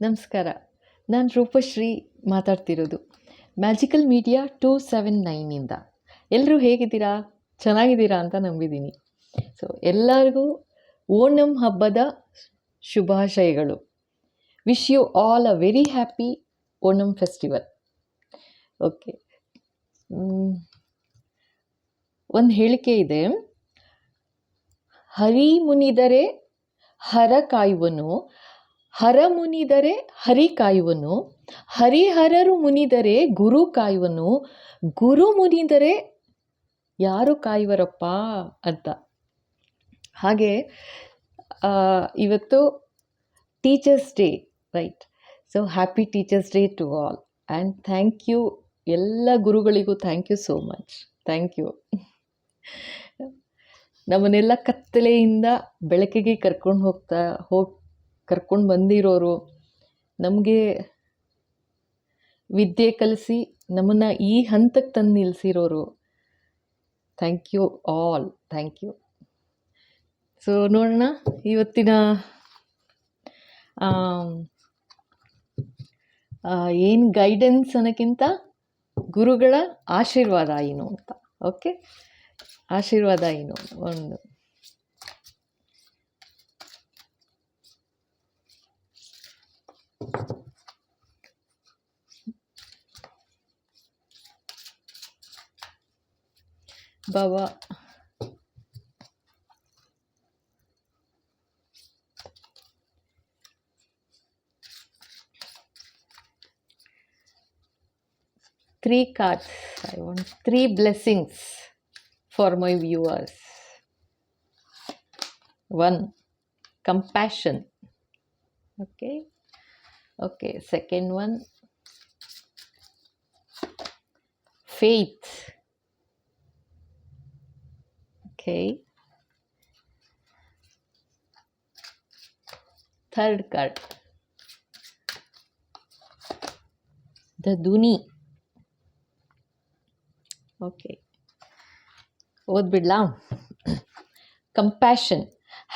ನಮಸ್ಕಾರ. ನಾನು ರೂಪಶ್ರೀ ಮಾತಾಡ್ತಿರೋದು. ಮ್ಯಾಜಿಕಲ್ ಮೀಡಿಯಾ ಟೂ ಸೆವೆನ್ ನೈನಿಂದ. ಎಲ್ಲರೂ ಹೇಗಿದ್ದೀರಾ? ಚೆನ್ನಾಗಿದ್ದೀರಾ ಅಂತ ನಂಬಿದ್ದೀನಿ. ಸೊ ಎಲ್ಲರಿಗೂ ಓಣಂ ಹಬ್ಬದ ಶುಭಾಶಯಗಳು. Wish you all a very happy Onam festival okay ಒಂದು ಹೇಳಿಕೆ ಇದೆ. ಹರಿ ಮುನಿದರೆ ಹರ ಕಾಯುವನು ಹರ ಮುನಿದರೆ ಹರಿ ಕಾಯುವನು, ಹರಿಹರರು ಮುನಿದರೆ ಗುರು ಕಾಯುವನು, ಗುರು ಮುನಿದರೆ ಯಾರು ಕಾಯುವರಪ್ಪ ಅಂತ. ಹಾಗೆ ಇವತ್ತು teachers day right so happy teachers day to all and thank you ಎಲ್ಲ ಗುರುಗಳಿಗೂ thank you so much thank you ನಮ್ಮನ್ನೆಲ್ಲ ಕತ್ತಲೆಯಿಂದ ಬೆಳಕಿಗೆ ಕರ್ಕೊಂಡು ಹೋಗ್ತಾ, ಹೋಗಿ ಕರ್ಕೊಂಡು ಬಂದಿರೋರು ನಮಗೆ ವಿದ್ಯೆ ಕಲಿಸಿ ನಮ್ಮನ್ನು ಈ ಹಂತಕ್ಕೆ ತಂದು ನಿಲ್ಲಿಸಿರೋರು thank you all thank you so ನೋಡೋಣ ಇವತ್ತಿನ ಏನು ಗೈಡೆನ್ಸ್ ಅನ್ನೋಕ್ಕಿಂತ ಗುರುಗಳ ಆಶೀರ್ವಾದ ಏನು ಅಂತ. ಓಕೆ ಆಶೀರ್ವಾದ ಏನು? ಒಂದು. Baba three cards. I want three blessings for my viewers. One, compassion. Okay. Okay. Second one, faith. Okay. Third card, the Duni. Okay ಓದ್ಬಿಡ್ಲಾ compassion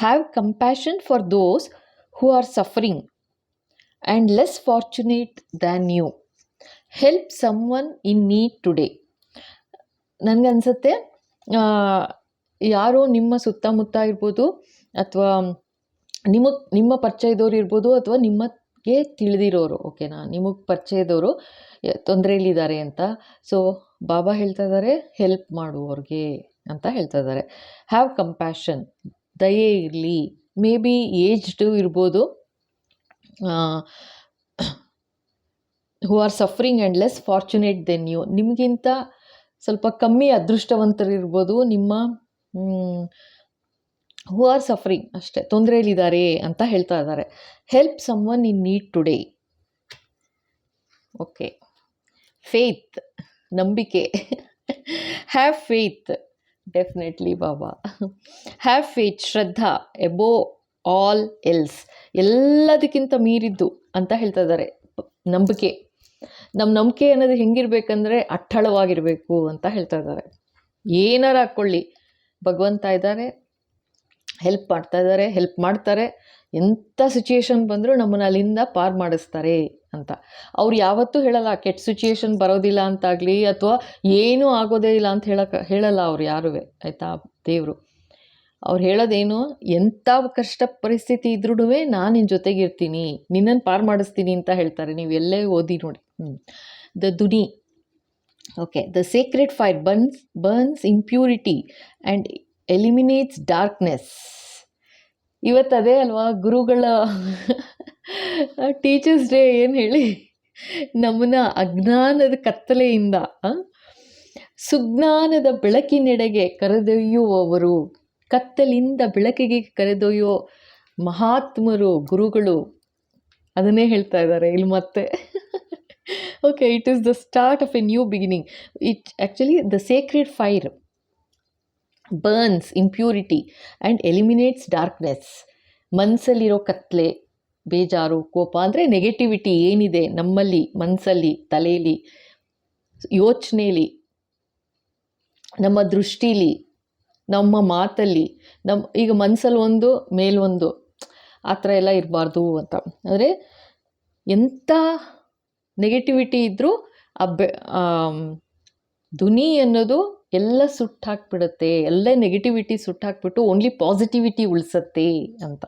have compassion for those who are suffering and less fortunate than you help someone in need today ನನಗನ್ಸುತ್ತೆ ಯಾರೋ ನಿಮ್ಮ ಸುತ್ತಮುತ್ತ ಇರ್ಬೋದು ಅಥವಾ ನಿಮಗೆ ನಿಮ್ಮ ಪರಿಚಯದವ್ರು ಇರ್ಬೋದು ಅಥವಾ ನಿಮಗೆ ತಿಳಿದಿರೋರು, ಓಕೆನಾ? ನಿಮಗೆ ಪರಿಚಯದವರು ತೊಂದರೆಯಲ್ಲಿದ್ದಾರೆ ಅಂತ. ಸೊ ಬಾಬಾ ಹೇಳ್ತಾ ಇದ್ದಾರೆ ಹೆಲ್ಪ್ ಮಾಡು ಅವ್ರಿಗೆ ಅಂತ ಹೇಳ್ತಾ ಇದ್ದಾರೆ ಹ್ಯಾವ್ ಕಂಪ್ಯಾಷನ್ ದಯೆ ಇರಲಿ. ಮೇ ಬಿ ಏಜ್ಡು ಇರ್ಬೋದು. Who are suffering and less fortunate then you ನಿಮಗಿಂತ ಸ್ವಲ್ಪ ಕಮ್ಮಿ ಅದೃಷ್ಟವಂತರಿರ್ಬೋದು. ನಿಮ್ಮ ಹೂ ಆರ್ ಸಫರಿಂಗ್ ಅಷ್ಟೇ. ತೊಂದರೆಯಲ್ಲಿದ್ದಾರೆ ಅಂತ ಹೇಳ್ತಾ ಇದ್ದಾರೆ. Help someone in need today okay faith ನಂಬಿಕೆ. Have faith definitely Baba. Have faith Shraddha. Above all else ಎಲ್ಲದಕ್ಕಿಂತ ಮೀರಿದ್ದು ಅಂತ ಹೇಳ್ತಾ ಇದ್ದಾರೆ. ನಂಬಿಕೆ. ನಮ್ಮ ನಂಬಿಕೆ ಅನ್ನೋದು ಹೆಂಗಿರ್ಬೇಕಂದ್ರೆ ಅಟ್ಟಳವಾಗಿರಬೇಕು ಅಂತ ಹೇಳ್ತಾ ಇದ್ದಾರೆ. ಏನಾರು ಹಾಕ್ಕೊಳ್ಳಿ. ಭಗವಂತ ಇದ್ದಾರೆ ಹೆಲ್ಪ್ ಮಾಡ್ತಾ ಇದ್ದಾರೆ ಹೆಲ್ಪ್ ಮಾಡ್ತಾರೆ. ಎಂಥ ಸಿಚುಯೇಷನ್ ಬಂದರೂ ನಮ್ಮನ್ನು ಅಲ್ಲಿಂದ ಪಾರ್ ಮಾಡಿಸ್ತಾರೆ ಅಂತ. ಅವ್ರು ಯಾವತ್ತೂ ಹೇಳಲ್ಲ, ಕೆಟ್ಟ ಸಿಚುಯೇಷನ್ ಬರೋದಿಲ್ಲ ಅಂತಾಗಲಿ ಅಥವಾ ಏನೂ ಆಗೋದೇ ಇಲ್ಲ ಅಂತ ಹೇಳಕ್ಕೆ ಹೇಳಲ್ಲ ಅವ್ರು ಯಾರೂ, ಆಯಿತಾ, ದೇವರು. ಅವ್ರು ಹೇಳೋದೇನು ಎಂಥ ಕಷ್ಟ ಪರಿಸ್ಥಿತಿ ಇದ್ರೂ ನಾನು ನಿನ್ನ ಜೊತೆಗಿರ್ತೀನಿ ನಿನ್ನನ್ನು ಪಾರ್ ಮಾಡಿಸ್ತೀನಿ ಅಂತ ಹೇಳ್ತಾರೆ. ನೀವು ಎಲ್ಲೇ ಓದಿ ನೋಡಿ. The Dhuni. Okay the sacred fire burns burns impurity and eliminates darkness ಇವತ್ತು ಅದೇ ಅಲ್ವಾ, ಗುರುಗಳ ಟೀಚರ್ಸ್ ಡೇ ಏನು ಹೇಳಿ? ನಮ್ಮನ್ನ ಅಜ್ಞಾನದ ಕತ್ತಲೆಯಿಂದ ಸುಜ್ಞಾನದ ಬೆಳಕಿನೆಡೆಗೆ ಕರೆದೊಯ್ಯುವವರು, ಕತ್ತಲಿಂದ ಬೆಳಕಿಗೆ ಕರೆದೊಯ್ಯೋ ಮಹಾತ್ಮರು, ಗುರುಗಳು. ಅದನ್ನೇ ಹೇಳ್ತಾ ಇದ್ದಾರೆ ಇಲ್ಲಿ ಮತ್ತೆ. Okay it is the start of a new beginning it actually the sacred fire burns impurity and eliminates darkness ಮನಸ್ಸಲ್ಲಿರೋ ಕತ್ಲೆ, ಬೇಜಾರು, ಕೋಪ, ಅಂದರೆ ನೆಗೆಟಿವಿಟಿ ಏನಿದೆ ನಮ್ಮಲ್ಲಿ ಮನಸ್ಸಲ್ಲಿ ತಲೆಯಲ್ಲಿ ಯೋಚನೆಯಲ್ಲಿ ನಮ್ಮ ದೃಷ್ಟಿಲಿ, ನಮ್ಮ ಮಾತಲ್ಲಿ ನಮ್ಮ ಈಗ ಮನಸ್ಸಲ್ಲಿ ಒಂದು ಮೇಲೊಂದು ಆ ಥರ ಎಲ್ಲ ಇರಬಾರ್ದು ಅಂತ. ಅಂದರೆ ಎಂಥ ನೆಗೆಟಿವಿಟಿ ಇದ್ದರೂ ಆ ಬೆ ಧ್ವನಿ ಅನ್ನೋದು ಎಲ್ಲ ಸುಟ್ಟಾಕ್ಬಿಡುತ್ತೆ, ಎಲ್ಲ ನೆಗೆಟಿವಿಟಿ ಸುಟ್ಟಾಕ್ಬಿಟ್ಟು ಓನ್ಲಿ ಪಾಸಿಟಿವಿಟಿ ಉಳಿಸತ್ತೆ ಅಂತ.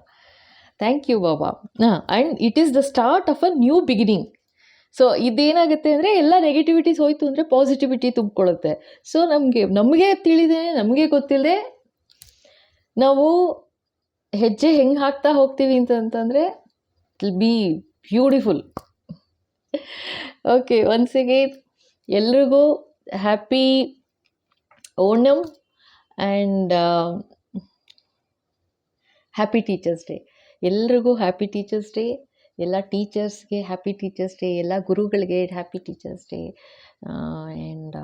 ಥ್ಯಾಂಕ್ ಯು ಬಾಬಾ ಹಾಂ and it is the start of a new beginning so ಇದೇನಾಗುತ್ತೆ ಅಂದರೆ ಎಲ್ಲ ನೆಗೆಟಿವಿಟೀಸ್ ಹೋಯ್ತು ಅಂದರೆ ಪಾಸಿಟಿವಿಟಿ ತುಂಬಿಕೊಳ್ಳುತ್ತೆ ಸೊ ನಮಗೆ ನಮಗೆ ತಿಳಿದೇ, ನಮಗೆ ಗೊತ್ತಿಲ್ಲದೆ ನಾವು ಹೆಜ್ಜೆ ಹೆಂಗೆ ಹಾಕ್ತಾ ಹೋಗ್ತೀವಿ ಅಂತಂತಂದರೆ it be beautiful okay once again ಎಲ್ರಿಗೂ happy Onam and happy teachers day ಎಲ್ರಿಗೂ ಹ್ಯಾಪಿ ಟೀಚರ್ಸ್ ಡೇ ಎಲ್ಲ ಟೀಚರ್ಸ್ಗೆ ಹ್ಯಾಪಿ ಟೀಚರ್ಸ್ ಡೇ ಎಲ್ಲ ಗುರುಗಳಿಗೆ happy teachers day and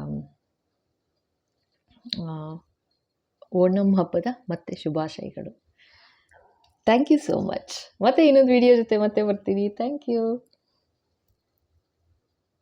Onam ಹಬ್ಬದ ಮತ್ತೆ ಶುಭಾಶಯಗಳು. ಥ್ಯಾಂಕ್ ಯು ಸೋ ಮಚ್ ಮತ್ತೆ ಇನ್ನೊಂದು ವಿಡಿಯೋ ಜೊತೆ ಮತ್ತೆ ಬರ್ತೀನಿ. Thank you